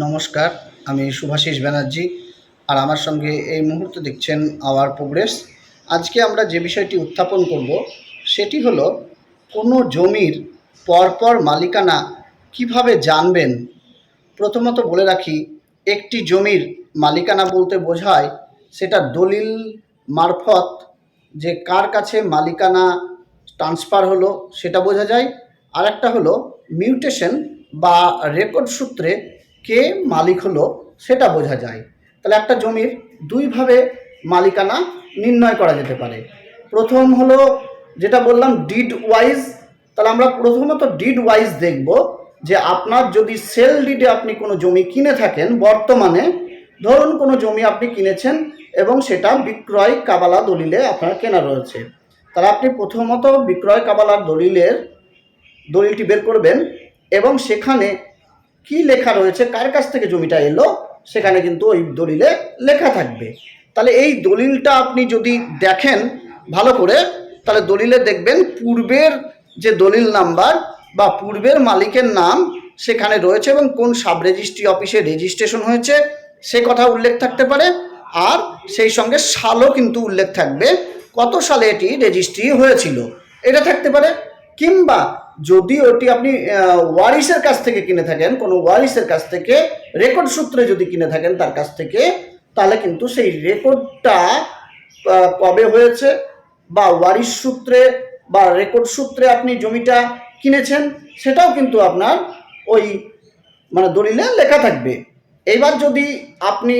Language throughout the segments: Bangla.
নমস্কার, আমি শুভাশিস ব্যানার্জি আর আমার সঙ্গে এই মুহূর্তে দেখছেন আওয়ার প্রোগ্রেস। আজকে আমরা যে বিষয়টি উত্থাপন করব, সেটি হলো কোনো জমির পরপর মালিকানা কীভাবে জানবেন? প্রথমত বলে রাখি, একটি জমির মালিকানা বলতে বোঝায় সেটা দলিল মারফত যে কার কাছে মালিকানা ট্রান্সফার হলো সেটা বোঝা যায়। আর একটা হলো মিউটেশন বা রেকর্ড সূত্রে কে মালিক হলো সেটা বোঝা যায়। তাহলে একটা জমির দুইভাবে মালিকানা নির্ণয় করা যেতে পারে। প্রথম হলো যেটা বললাম ডিড ওয়াইজ তাহলে আমরা প্রথমত ডিড ওয়াইজ দেখব যে আপনার যদি সেল ডিডে আপনি কোনো জমি কিনে থাকেন, বর্তমানে ধরুন কোনো জমি আপনি কিনেছেন এবং সেটা বিক্রয় কাবালা দলিলে আপনার কেনা রয়েছে। তাহলে আপনি প্রথমত বিক্রয় কাবালার দলিলের দলিলটি বের করবেন এবং সেখানে কি লেখা রয়েছে, কার কাছ থেকে জমিটা এলো, সেখানে কিন্তু ওই দলিলে লেখা থাকবে। তাহলে এই দলিলটা আপনি যদি দেখেন ভালো করে, তাহলে দলিলে দেখবেন পূর্বের যে দলিল নাম্বার বা পূর্বের মালিকের নাম সেখানে রয়েছে এবং কোন সাব রেজিস্ট্রি অফিসে রেজিস্ট্রেশন হয়েছে, সে কথা উল্লেখ থাকতে পারে। আর সেই সঙ্গে সালও কিন্তু উল্লেখ থাকবে, কত সালে এটি রেজিস্ট্রি হয়েছিল, এটা থাকতে পারে। কিংবা যদি ওটি আপনি ওয়ারিসের কাছ থেকে কিনে থাকেন, কোনো ওয়ারিসের কাছ থেকে, রেকর্ড সূত্রে যদি কিনে থাকেন তার কাছ থেকে, তাহলে কিন্তু সেই রেকর্ডটা কবে হয়েছে বা ওয়ারিস সূত্রে বা রেকর্ড সূত্রে আপনি জমিটা কিনেছেন, সেটাও কিন্তু আপনার ওই মানে দলিলে লেখা থাকবে। এবার যদি আপনি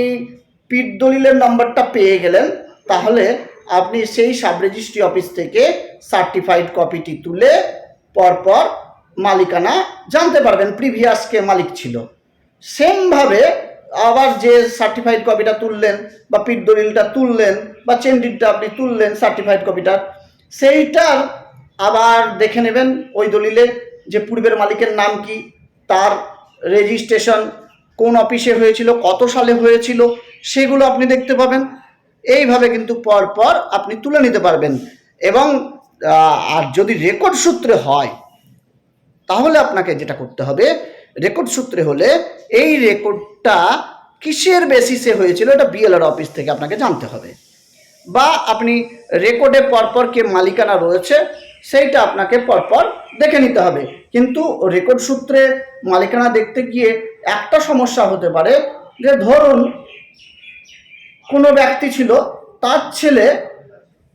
পিট দলিলের নাম্বারটা পেয়ে গেলেন, তাহলে আপনি সেই সাব রেজিস্ট্রি অফিস থেকে সার্টিফাইড কপিটি তুলে পরপর মালিকানা জানতে পারবেন প্রিভিয়াস কে মালিক ছিল। সেমভাবে আবার যে সার্টিফাইড কপিটা তুললেন বা পিট দলিলটা তুললেন বা চেনডিটটা আপনি তুললেন সার্টিফাইড কপিটার সেইটার আবার দেখে নেবেন ওই দলিলে যে পূর্বের মালিকের নাম কি, তার রেজিস্ট্রেশন কোন অফিসে হয়েছিল, কত সালে হয়েছিল, সেগুলো আপনি দেখতে পাবেন। এইভাবে কিন্তু পর পর আপনি তুলে নিতে পারবেন। এবং আর যদি রেকর্ড সূত্রে হয়, তাহলে আপনাকে যেটা করতে হবে, রেকর্ড সূত্রে হলে এই রেকর্ডটা কিসের বেসিসে হয়েছিল এটা বিএলআর অফিস থেকে আপনাকে জানতে হবে। বা আপনি রেকর্ডে পরপর কে মালিকানা রয়েছে, সেইটা আপনাকে পরপর দেখে নিতে হবে। কিন্তু রেকর্ড সূত্রে মালিকানা দেখতে গিয়ে একটা সমস্যা হতে পারে যে ধরুন, কোনো ব্যক্তি ছিল, তার ছেলে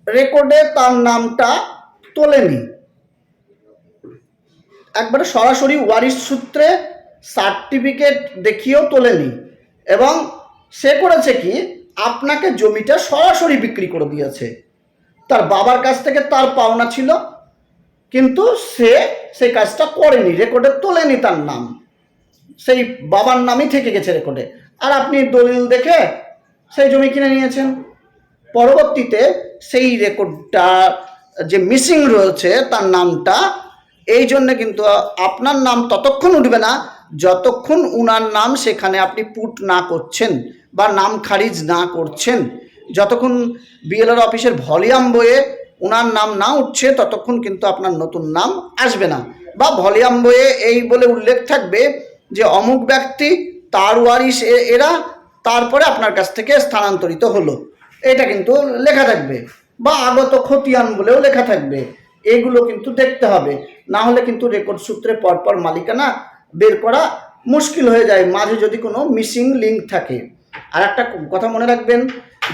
রেকর্ডে তার নামটা তোলেনি। একবারে সরাসরি ওয়ারিশ সূত্রে সার্টিফিকেট দেখিয়েও তোলেনি। এবং সে করেছে কি, আপনাকে জমিটা সরাসরি বিক্রি করে দিয়েছে। তার বাবার কাছ থেকে তার পাওনা ছিল, কিন্তু সে সেই কাজটা করেনি, রেকর্ডে তোলেনি তার নাম। সেই বাবার নামই থেকে গেছে রেকর্ডে। আর আপনি দলিল দেখে সেই জমি কিনে নিয়েছেন। পরবর্তীতে সেই রেকর্ডটা যে মিসিং রয়েছে তার নামটা, এই জন্যে কিন্তু আপনার নাম ততক্ষণ উঠবে না, যতক্ষণ উনার নাম সেখানে আপনি পুট না করছেন বা নাম খারিজ না করছেন। যতক্ষণ বিএলআর অফিসের ভলিউম বইয়ে উনার নাম না উঠছে, ততক্ষণ কিন্তু আপনার নতুন নাম আসবে না। বা ভলিউম বইয়ে এই বলে উল্লেখ থাকবে যে অমুক ব্যক্তি, তার ওয়ারিশ এ- এরা, তারপরে আপনার কাছ থেকে স্থানান্তরিত হলো। এটা কিন্তু লেখা থাকবে। বা আগত খতিয়ান বলেও লেখা থাকবে। এগুলো কিন্তু দেখতে হবে। না হলে কিন্তু রেকর্ড সূত্রে পরপর মালিকানা বের করা মুশকিল হয়ে যায়। মাঝে যদি কোনো মিসিং লিঙ্ক থাকে। আর একটা কথা মনে রাখবেন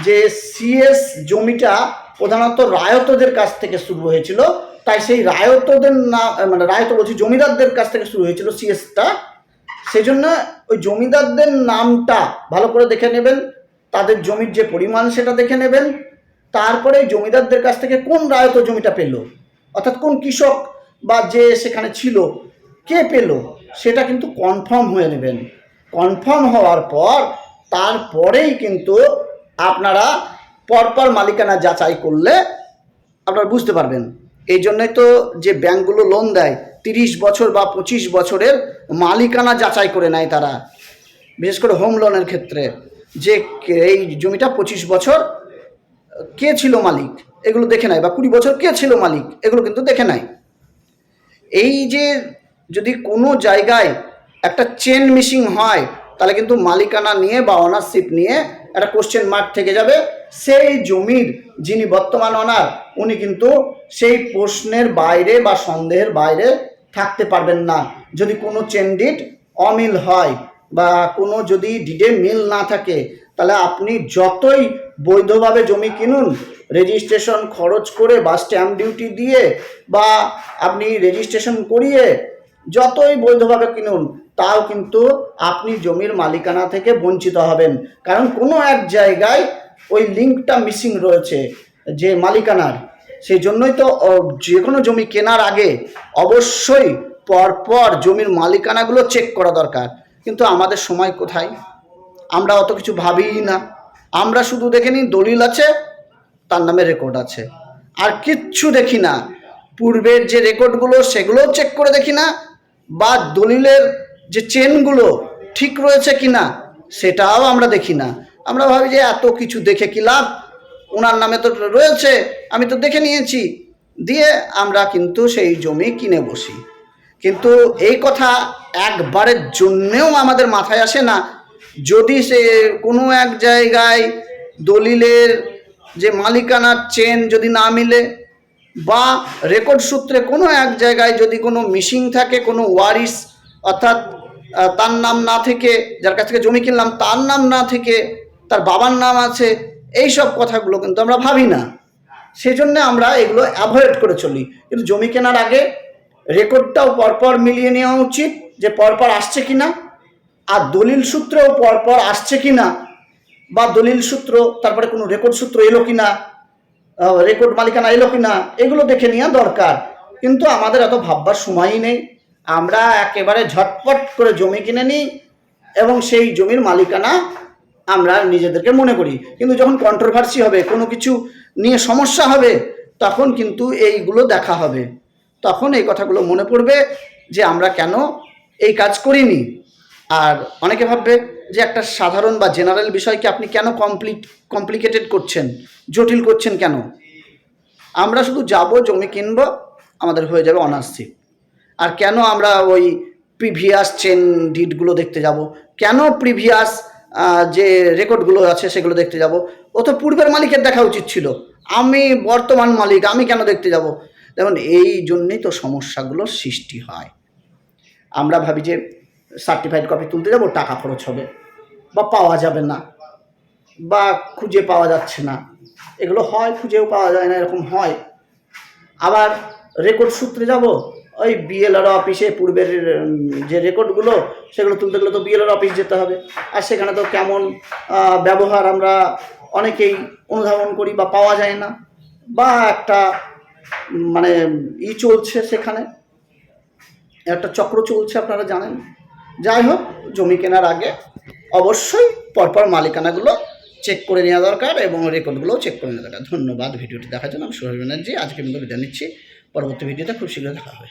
যে সিএস জমিটা প্রধানত রায়তদের কাছ থেকে শুরু হয়েছিল। তাই সেই রায়তদের না মানে রায়ত বলছি জমিদারদের কাছ থেকে শুরু হয়েছিল সিএসটা সেই জন্য ওই জমিদারদের নামটা ভালো করে দেখে নেবেন। তাদের জমির যে পরিমাণ সেটা দেখে নেবেন। তারপরে জমিদারদের কাছ থেকে কোন রায়ত জমিটা পেল? অর্থাৎ কোন কৃষক বা যে সেখানে ছিল, কে পেল? সেটা কিন্তু কনফার্ম হয়ে নেবেন। কনফার্ম হওয়ার পর তারপরেই কিন্তু আপনারা পরপর মালিকানা যাচাই করলে আপনারা বুঝতে পারবেন। এই জন্যই তো যে ব্যাংকগুলো লোন দেয়, তিরিশ বছর বা পঁচিশ বছরের মালিকানা যাচাই করে নেয় তারা। বিশেষ করে হোম লোনের ক্ষেত্রে। যে এই জমিটা পঁচিশ বছর কে ছিল মালিক? এগুলো দেখে নেয় বা কুড়ি বছর কে ছিল মালিক? এগুলো কিন্তু দেখে নেয় এই যে যদি কোনো জায়গায় একটা চেন মিসিং হয়, তাহলে কিন্তু মালিকানা নিয়ে বা অনারশিপ নিয়ে একটা কোশ্চেন মার্ক থেকে যাবে। সেই জমির যিনি বর্তমান অনার উনি কিন্তু সেই প্রশ্নের বাইরে বা সন্দেহের বাইরে থাকতে পারবেন না। যদি কোনো চেন ডিট অমিল হয় বা কোনো যদি ডিডে মিল না থাকে, তাহলে আপনি যতই বৈধভাবে জমি কিনুন রেজিস্ট্রেশন খরচ করে বা স্ট্যাম্প ডিউটি দিয়ে বা আপনি রেজিস্ট্রেশন করিয়ে যতই বৈধভাবে কিনুন, তাও কিন্তু আপনি জমির মালিকানা থেকে বঞ্চিত হবেন। কারণ কোনো এক জায়গায় ওই লিঙ্কটা মিসিং রয়েছে যে মালিকানার। সেই জন্যই তো যে কোনো জমি কেনার আগে অবশ্যই পরপর জমির মালিকানাগুলো চেক করা দরকার। কিন্তু আমাদের সময় কোথায়? আমরা অত কিছু ভাবিই না। আমরা শুধু দেখে নিই দলিল আছে, তার নামে রেকর্ড আছে। আর কিচ্ছু দেখি না। পূর্বের যে রেকর্ডগুলো সেগুলোও চেক করে দেখি না, বা দলিলের যে চেনগুলো ঠিক রয়েছে কি না সেটাও আমরা দেখি না। আমরা ভাবি যে এত কিছু দেখে কি লাভ? ওনার নামে তো রয়েছে, আমি তো দেখে নিয়েছি। দিয়ে আমরা কিন্তু সেই জমি কিনে বসি। কিন্তু এই কথা একবারের জন্যেও আমাদের মাথায় আসে না যদি সে কোনো এক জায়গায় দলিলের যে মালিকানার চেন যদি না মিলে, বা রেকর্ড সূত্রে কোনো এক জায়গায় যদি কোনো মিসিং থাকে, কোনো ওয়ারিস অর্থাৎ তার নাম না থেকে, যার কাছ থেকে জমি কিনলাম, তার নাম না থেকে তার বাবার নাম আছে, এই সব কথাগুলো কিন্তু আমরা ভাবি না। সেই জন্য আমরা এগুলো অ্যাভয়েড করে চলি। কিন্তু জমি কেনার আগে রেকর্ডটাও পরপর মিলিয়ে নেওয়া উচিত যে পরপর আসছে কিনা। আর দলিল সূত্রেও পরপর আসছে কি না, বা দলিল সূত্র, তারপরে কোনো রেকর্ড সূত্র এলো কি না রেকর্ড মালিকানা এলো কি না, এগুলো দেখে নেওয়া দরকার। কিন্তু আমাদের এত ভাববার সময়ই নেই। আমরা একেবারে ঝটপট করে জমি কিনে নিই এবং সেই জমির মালিকানা আমরা নিজেদেরকে মনে করি। কিন্তু যখন কন্ট্রোভার্সি হবে, কোনো কিছু নিয়ে সমস্যা হবে, তখন কিন্তু এইগুলো দেখা হবে। তখন এই কথাগুলো মনে পড়বে যে আমরা কেন এই কাজ করিনি। আর অনেকে ভাববে যে একটা সাধারণ বা জেনারেল বিষয়কে আপনি কেন কমপ্লিট কমপ্লিকেটেড করছেন? জটিল করছেন কেন? আমরা শুধু যাব, জমি কিনব, আমাদের হয়ে যাবে অনার্সিপ আর কেন আমরা ওই প্রিভিয়াস চেন ডিটগুলো দেখতে যাব? কেন প্রিভিয়াস যে রেকর্ডগুলো আছে সেগুলো দেখতে যাব? ও তো পূর্বের মালিকের দেখা উচিত ছিল। আমি বর্তমান মালিক, আমি কেন দেখতে যাব? দেখুন, এই জন্যেই তো সমস্যাগুলোর সৃষ্টি হয়। আমরা ভাবি যে সার্টিফাইড কপি তুলতে যাব, টাকা খরচ হবে। বা পাওয়া যাবে না, বা খুঁজে পাওয়া যাচ্ছে না। এগুলো হয়, খুঁজেও পাওয়া যায় না, এরকম হয়। আবার রেকর্ড সূত্রে যাব, ওই বিএলআর অফিসে পূর্বের যে রেকর্ডগুলো সেগুলো তুলতে গেলে তো বিএলআর অফিস যেতে হবে। আর সেখানে তো কেমন ব্যবহার আমরা অনেকেই অনুধাবন করি বা পাওয়া যায় না, বা একটা মানে ই চলছে সেখানে। একটা চক্র চলছে, আপনারা জানেন। যাই হোক জমি কেনার আগে অবশ্যই পরপর মালিকানাগুলো চেক করে নেওয়া দরকার এবং রেকর্ডগুলোও চেক করে নেওয়া দরকার। ধন্যবাদ। ভিডিওটি দেখার জন্য আমি সুরজ ব্যানার্জি। আজকে কিন্তু বিদায় নিচ্ছি। পরবর্তী ভিডিওতে খুব শীঘ্রই দেখা হবে।